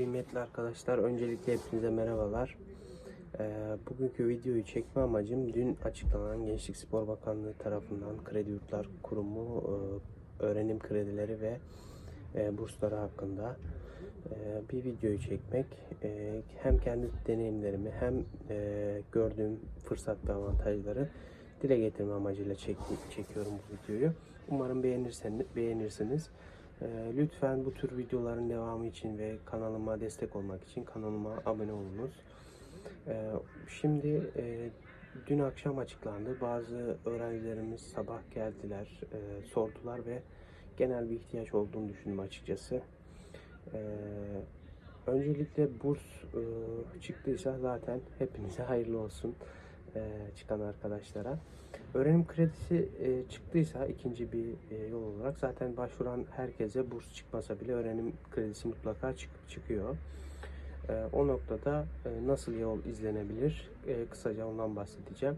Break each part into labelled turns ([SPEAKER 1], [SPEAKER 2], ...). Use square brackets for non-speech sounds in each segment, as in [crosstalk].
[SPEAKER 1] Kıymetli arkadaşlar, öncelikle hepinize merhabalar. Ee, bugünkü videoyu çekme amacım dün açıklanan Gençlik Spor Bakanlığı tarafından Kredi Yurtlar Kurumu e, öğrenim kredileri ve e, bursları hakkında e, bir videoyu çekmek. Hem kendi deneyimlerimi hem gördüğüm fırsat ve avantajları dile getirme amacıyla çek, çekiyorum bu videoyu. Umarım beğenirseniz, beğenirsiniz. Ee, Lütfen bu tür videoların devamı için ve kanalıma destek olmak için kanalıma abone olunuz. Ee, Şimdi e, dün akşam açıklandı. Bazı öğrencilerimiz sabah geldiler, e, sordular ve genel bir ihtiyaç olduğunu düşündüm açıkçası. Ee, Öncelikle burs e, çıktıysa zaten hepinize hayırlı olsun e, çıkan arkadaşlara. Öğrenim kredisi e, çıktıysa ikinci bir e, yol olarak zaten başvuran herkese burs çıkmasa bile öğrenim kredisi mutlaka çık- çıkıyor. O noktada e, nasıl yol izlenebilir? Kısaca ondan bahsedeceğim.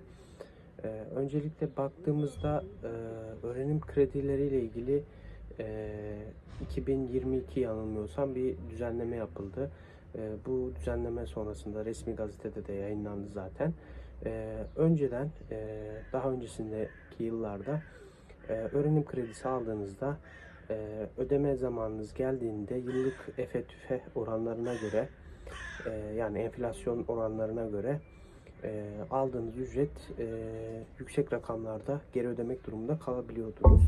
[SPEAKER 1] E, öncelikle baktığımızda e, öğrenim kredileriyle ilgili e, 2022 yanılmıyorsam bir düzenleme yapıldı. Bu düzenleme sonrasında resmi gazetede de yayınlandı zaten. Ee, önceden e, daha öncesindeki yıllarda e, öğrenim kredisi aldığınızda e, ödeme zamanınız geldiğinde yıllık efe tüfe oranlarına göre e, yani enflasyon oranlarına göre e, aldığınız ücret e, yüksek rakamlarda geri ödemek durumunda kalabiliyordunuz.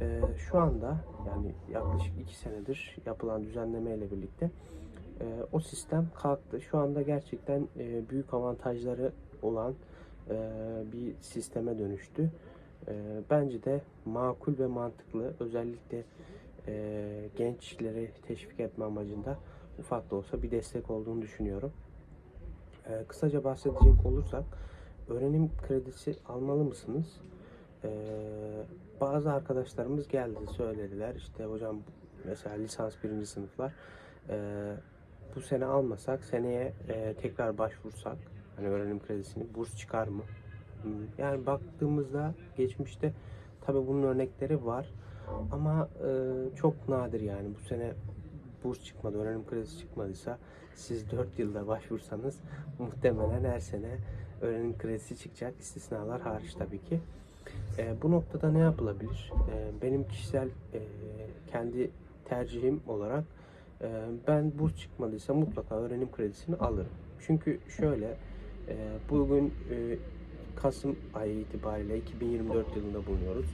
[SPEAKER 1] E, şu anda yani yaklaşık 2 senedir yapılan düzenleme ile birlikte e, o sistem kalktı. Şu anda gerçekten e, büyük avantajları olan e, bir sisteme dönüştü. E, bence de makul ve mantıklı. Özellikle e, gençleri teşvik etme amacında ufak da olsa bir destek olduğunu düşünüyorum. E, kısaca bahsedecek olursak öğrenim kredisi almalı mısınız? E, bazı arkadaşlarımız geldi söylediler işte hocam mesela lisans birinci sınıflar e, bu sene almasak seneye e, tekrar başvursak hani öğrenim kredisini burs çıkar mı? Hmm, Yani baktığımızda geçmişte tabii bunun örnekleri var ama e, çok nadir yani bu sene burs çıkmadı, öğrenim kredisi çıkmadıysa siz 4 yılda başvursanız muhtemelen her sene öğrenim kredisi çıkacak istisnalar hariç tabii ki. E, bu noktada ne yapılabilir? E, benim kişisel e, kendi tercihim olarak e, ben burs çıkmadıysa mutlaka öğrenim kredisini alırım. Çünkü şöyle e, bugün e, Kasım ayı itibariyle 2024 yılında bulunuyoruz.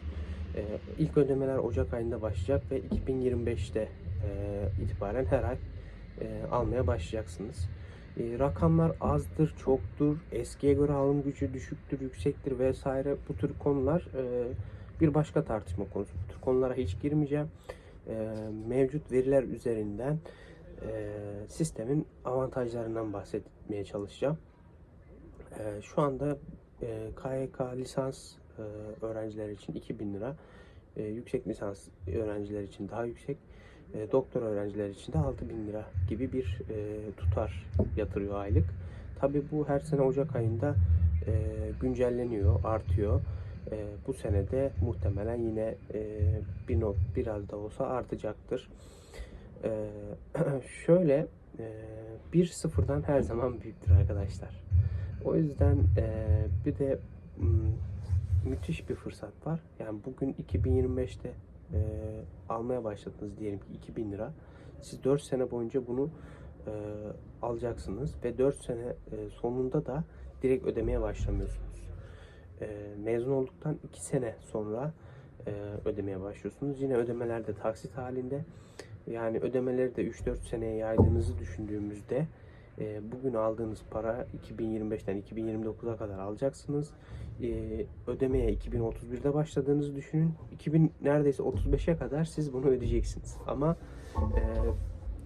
[SPEAKER 1] E, ilk ödemeler Ocak ayında başlayacak ve 2025'te e, itibaren her ay e, almaya başlayacaksınız. Rakamlar azdır, çoktur, eskiye göre alım gücü düşüktür, yüksektir vesaire bu tür konular bir başka tartışma konusu. Bu tür konulara hiç girmeyeceğim. Mevcut veriler üzerinden sistemin avantajlarından bahsetmeye çalışacağım. E, şu anda e, KYK lisans e, öğrenciler için 2000 lira, e, yüksek lisans öğrenciler için daha yüksek, e, doktor öğrenciler için de 6000 lira gibi bir e, tutar yatırıyor aylık. Tabi bu her sene Ocak ayında e, güncelleniyor, artıyor. E, bu senede muhtemelen yine e, bir not biraz da olsa artacaktır. E, [clears throat] şöyle e, bir sıfırdan her zaman büyüktür arkadaşlar. O yüzden e, bir de müthiş bir fırsat var. Yani bugün 2025'te e, almaya başladınız diyelim ki 2000 lira. Siz 4 sene boyunca bunu e, alacaksınız ve 4 sene e, sonunda da direkt ödemeye başlamıyorsunuz. E, mezun olduktan 2 sene sonra e, ödemeye başlıyorsunuz. Yine ödemeler de taksit halinde. Yani ödemeleri de 3-4 seneye yaydığınızı düşündüğümüzde e, bugün aldığınız para 2025'ten 2029'a kadar alacaksınız. E, ödemeye 2031'de başladığınızı düşünün. 2000 neredeyse 35'e kadar siz bunu ödeyeceksiniz. Ama e,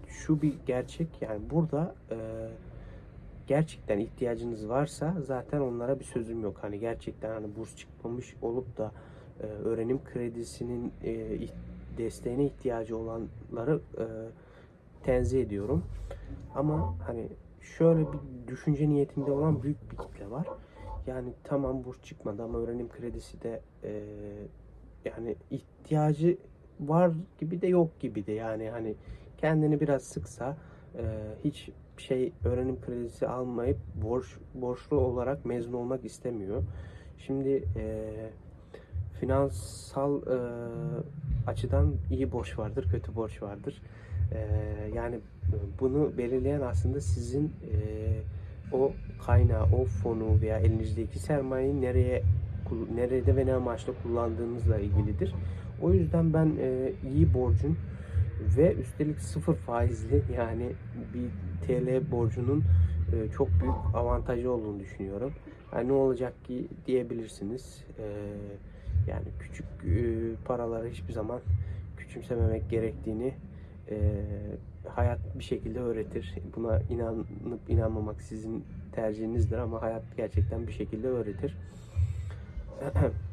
[SPEAKER 1] şu bir gerçek yani burada e, gerçekten ihtiyacınız varsa zaten onlara bir sözüm yok. Hani gerçekten hani burs çıkmamış olup da e, öğrenim kredisinin desteğine ihtiyacı olanları e, tenzih ediyorum. Ama hani şöyle bir düşünce niyetinde olan büyük bir kitle var. Yani tamam burs çıkmadı ama öğrenim kredisi de e, yani ihtiyacı var gibi de yok gibi de yani hani kendini biraz sıksa e, hiç şey öğrenim kredisi almayıp borç borçlu olarak mezun olmak istemiyor. Şimdi e, finansal e, açıdan iyi borç vardır, kötü borç vardır. E, yani bunu belirleyen aslında sizin e, o kaynağı, o fonu veya elinizdeki sermayeyi nereye nerede ve ne amaçla kullandığınızla ilgilidir. O yüzden ben e, iyi borcun ve üstelik sıfır faizli yani bir TL borcunun e, çok büyük avantajı olduğunu düşünüyorum. Yani ne olacak ki diyebilirsiniz. E, yani küçük e, paraları hiçbir zaman küçümsememek gerektiğini e, hayat bir şekilde öğretir. Buna inanıp inanmamak sizin tercihinizdir ama hayat gerçekten bir şekilde öğretir. [clears throat]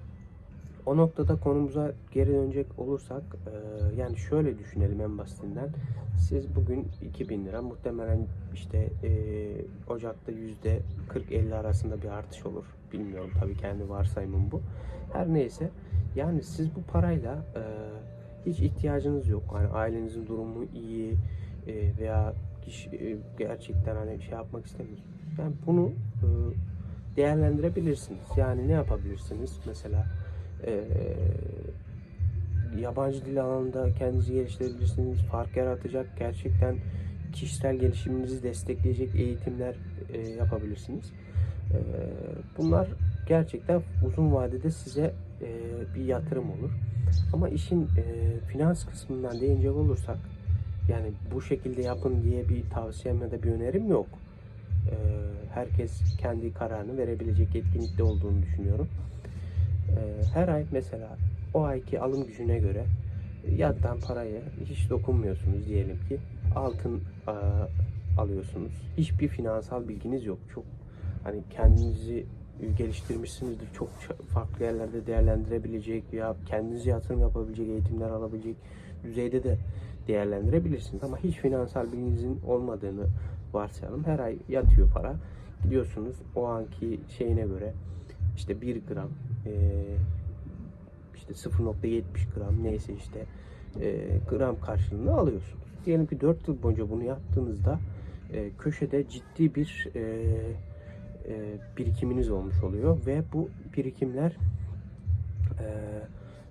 [SPEAKER 1] O noktada konumuza geri dönecek olursak e, yani şöyle düşünelim en basitinden. Siz bugün 2000 lira muhtemelen işte e, Ocak'ta yüzde 40-50 arasında bir artış olur. Bilmiyorum tabii kendi varsayımım bu. Her neyse yani siz bu parayla e, hiç ihtiyacınız yok. Hani ailenizin durumu iyi e, veya kişi, e, gerçekten hani şey yapmak istemiyorsunuz. Yani bunu e, değerlendirebilirsiniz. Yani ne yapabilirsiniz? Mesela yabancı dil alanında kendinizi geliştirebilirsiniz. Fark yaratacak gerçekten kişisel gelişiminizi destekleyecek eğitimler e, yapabilirsiniz. E, bunlar gerçekten uzun vadede size e, bir yatırım olur. Ama işin e, finans kısmından değinecek olursak yani bu şekilde yapın diye bir tavsiyem ya da bir önerim yok. E, herkes kendi kararını verebilecek yetkinlikte olduğunu düşünüyorum. E, her ay mesela o ayki alım gücüne göre yattan parayı hiç dokunmuyorsunuz diyelim ki altın e, alıyorsunuz. Hiçbir finansal bilginiz yok. Çok hani kendinizi geliştirmişsinizdir. Çok farklı yerlerde değerlendirebilecek ya kendinize yatırım yapabilecek, eğitimler alabilecek düzeyde de değerlendirebilirsiniz. Ama hiç finansal bilginizin olmadığını varsayalım. Her ay yatıyor para. Gidiyorsunuz o anki şeyine göre işte 1 gram eee, işte 0.70 gram neyse işte eee, gram karşılığını alıyorsunuz. Diyelim ki 4 yıl boyunca bunu yaptığınızda eee, köşede ciddi bir birikiminiz olmuş oluyor ve bu birikimler eee,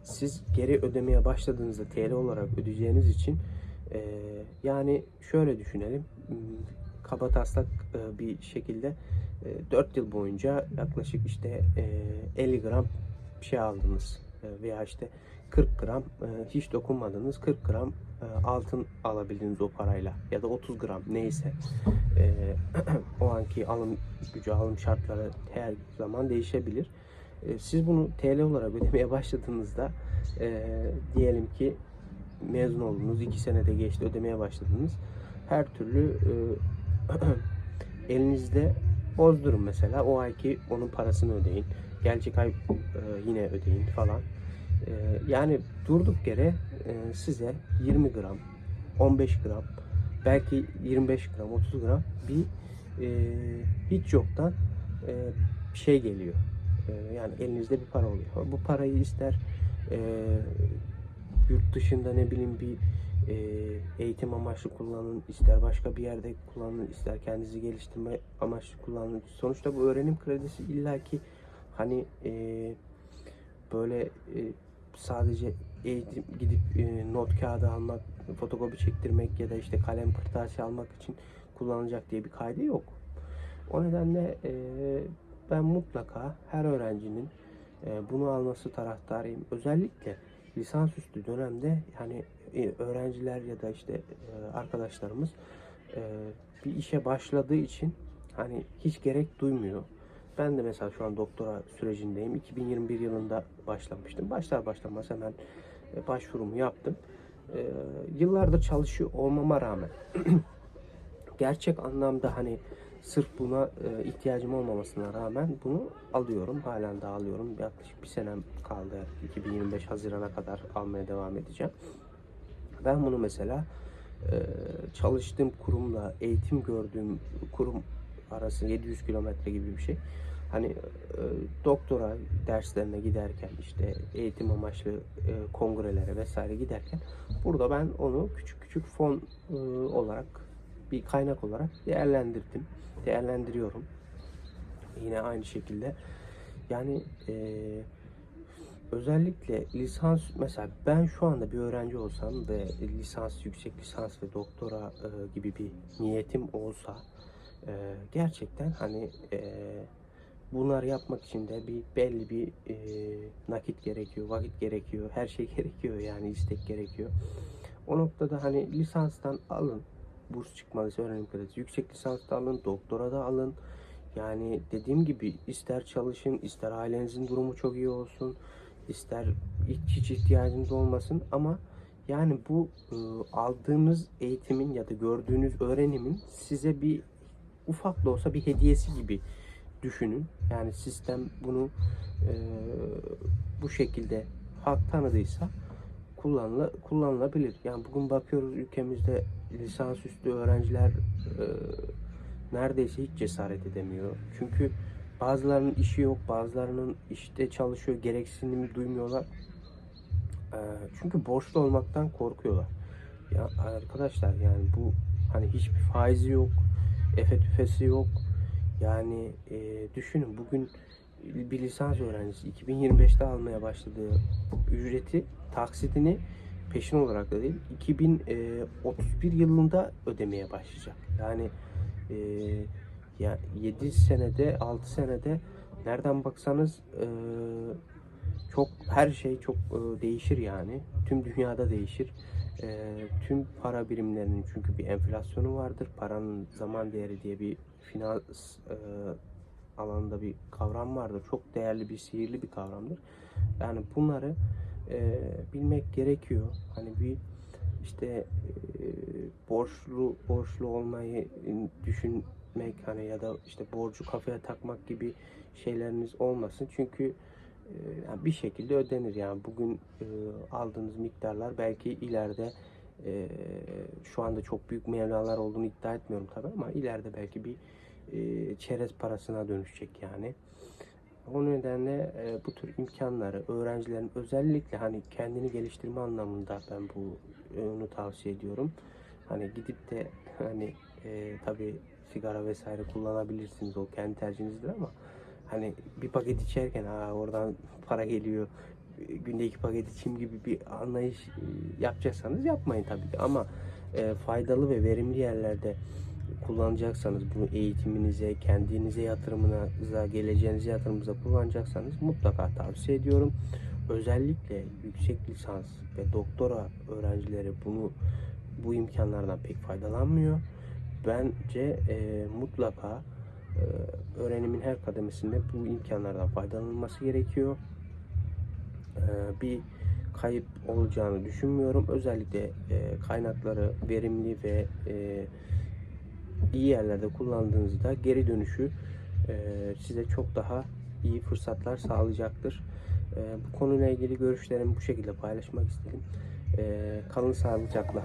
[SPEAKER 1] siz geri ödemeye başladığınızda TL olarak ödeyeceğiniz için eee, yani şöyle düşünelim. Kaba taslak bir şekilde 4 yıl boyunca yaklaşık işte eee, 50 gram şey aldınız E, veya işte 40 gram e, hiç dokunmadınız 40 gram e, altın alabildiniz o parayla ya da 30 gram neyse E, [clears throat] o anki alım gücü alım şartları her zaman değişebilir. Siz bunu TL olarak ödemeye [laughs] başladığınızda e, diyelim ki mezun oldunuz 2 senede geçti ödemeye başladınız. Her türlü [clears throat] elinizde bozdurun mesela. O ayki onun parasını ödeyin. Gelecek ay yine ödeyin falan E, yani durduk yere e, size 20 gram 15 gram belki 25 gram 30 gram bir e, hiç yoktan e, şey geliyor E, yani elinizde bir para oluyor bu parayı ister yurt dışında ne bileyim bir eğitim amaçlı kullanın, ister başka bir yerde kullanın, ister kendinizi geliştirme amaçlı kullanın. Sonuçta bu öğrenim kredisi illaki hani e, böyle sadece eğitim gidip e, not kağıdı almak, fotokopi çektirmek ya da işte kalem kırtasiye almak için kullanılacak diye bir kaydı yok. O nedenle e, ben mutlaka her öğrencinin e, bunu alması taraftarıyım. Özellikle lisansüstü dönemde yani e, öğrenciler ya da işte e, arkadaşlarımız e, bir işe başladığı için hani hiç gerek duymuyor. Ben de mesela şu an doktora sürecindeyim. 2021 yılında başlamıştım. Başlar başlamaz hemen e, başvurumu yaptım. E, yıllardır çalışıyor olmama rağmen [clears throat] gerçek anlamda hani sırf buna e, ihtiyacım olmamasına rağmen bunu alıyorum. Halen de alıyorum. Yaklaşık bir senem kaldı. 2025 Haziran'a kadar almaya devam edeceğim. Ben bunu mesela e, çalıştığım kurumla eğitim gördüğüm kurum arası 700 kilometre gibi bir şey. Hani e, doktora derslerine giderken işte eğitim amaçlı e, kongrelere vesaire giderken burada ben onu küçük küçük fon e, olarak bir kaynak olarak değerlendirdim. Değerlendiriyorum. Yine aynı şekilde. Yani eee, özellikle lisans mesela ben şu anda bir öğrenci olsam ve lisans, yüksek lisans ve doktora e, gibi bir niyetim olsa e, gerçekten hani e, bunları yapmak için de bir belli bir e, nakit gerekiyor, vakit gerekiyor, her şey [laughs] gerekiyor yani istek gerekiyor. O noktada hani lisanstan alın, burs çıkmalıysa öğrenim kredisi, yüksek lisans da alın, doktora da alın. Yani dediğim gibi ister çalışın, ister ailenizin durumu çok iyi olsun, ister hiç ihtiyacınız olmasın ama yani bu e, aldığınız eğitimin ya da gördüğünüz öğrenimin size bir ufak da olsa bir hediyesi gibi düşünün. Yani sistem bunu e, bu şekilde halk tanıdıysa kullanıla, kullanılabilir. Yani bugün bakıyoruz ülkemizde lisansüstü öğrenciler e, neredeyse hiç cesaret edemiyor. Çünkü bazılarının işi yok, bazılarının işte çalışıyor, gereksinim duymuyorlar. E, çünkü borçlu olmaktan korkuyorlar. Ya arkadaşlar yani bu hani hiçbir faizi yok, efe tüfesi yok. Yani e, düşünün bugün bir lisans öğrencisi 2025'te almaya başladığı ücreti taksidini peşin olarak da değil 2031 yılında ödemeye başlayacak. Yani e, ya 7 senede 6 senede nereden baksanız e, çok her şey çok e, değişir yani. Tüm dünyada değişir. E, tüm para birimlerinin çünkü bir enflasyonu vardır. Paranın zaman değeri diye bir finans e, alanında bir kavram vardır. Çok değerli bir, sihirli bir kavramdır. Yani bunları e, bilmek gerekiyor. Hani bir işte e, borçlu borçlu olmayı düşünmek hani ya da işte borcu kafaya takmak gibi şeyleriniz olmasın. Çünkü yani bir şekilde ödenir yani bugün e, aldığınız miktarlar belki ileride e, şu anda çok büyük mevlalar olduğunu iddia etmiyorum tabii ama ileride belki bir e, çerez parasına dönüşecek yani. O nedenle e, bu tür imkanları öğrencilerin özellikle hani kendini geliştirme anlamında ben bu onu tavsiye ediyorum. Hani gidip de hani e, tabi sigara vesaire kullanabilirsiniz o kendi tercihinizdir ama hani bir paket içerken ha oradan para geliyor günde iki paket içeyim gibi bir anlayış e, yapacaksanız yapmayın tabii ki ama e, faydalı ve verimli yerlerde kullanacaksanız bunu eğitiminize, kendinize yatırımınıza, geleceğinize yatırımınıza kullanacaksanız mutlaka tavsiye ediyorum. Özellikle yüksek lisans ve doktora öğrencileri bunu bu imkanlardan pek faydalanmıyor. Bence e, mutlaka öğrenimin her kademesinde bu imkanlardan faydalanılması gerekiyor. E, bir kayıp olacağını düşünmüyorum. Özellikle e, kaynakları verimli ve e, iyi yerlerde kullandığınızda geri dönüşü e, size çok daha iyi fırsatlar sağlayacaktır. E, bu konuyla ilgili görüşlerimi bu şekilde paylaşmak istedim. Kalın sağlıcakla.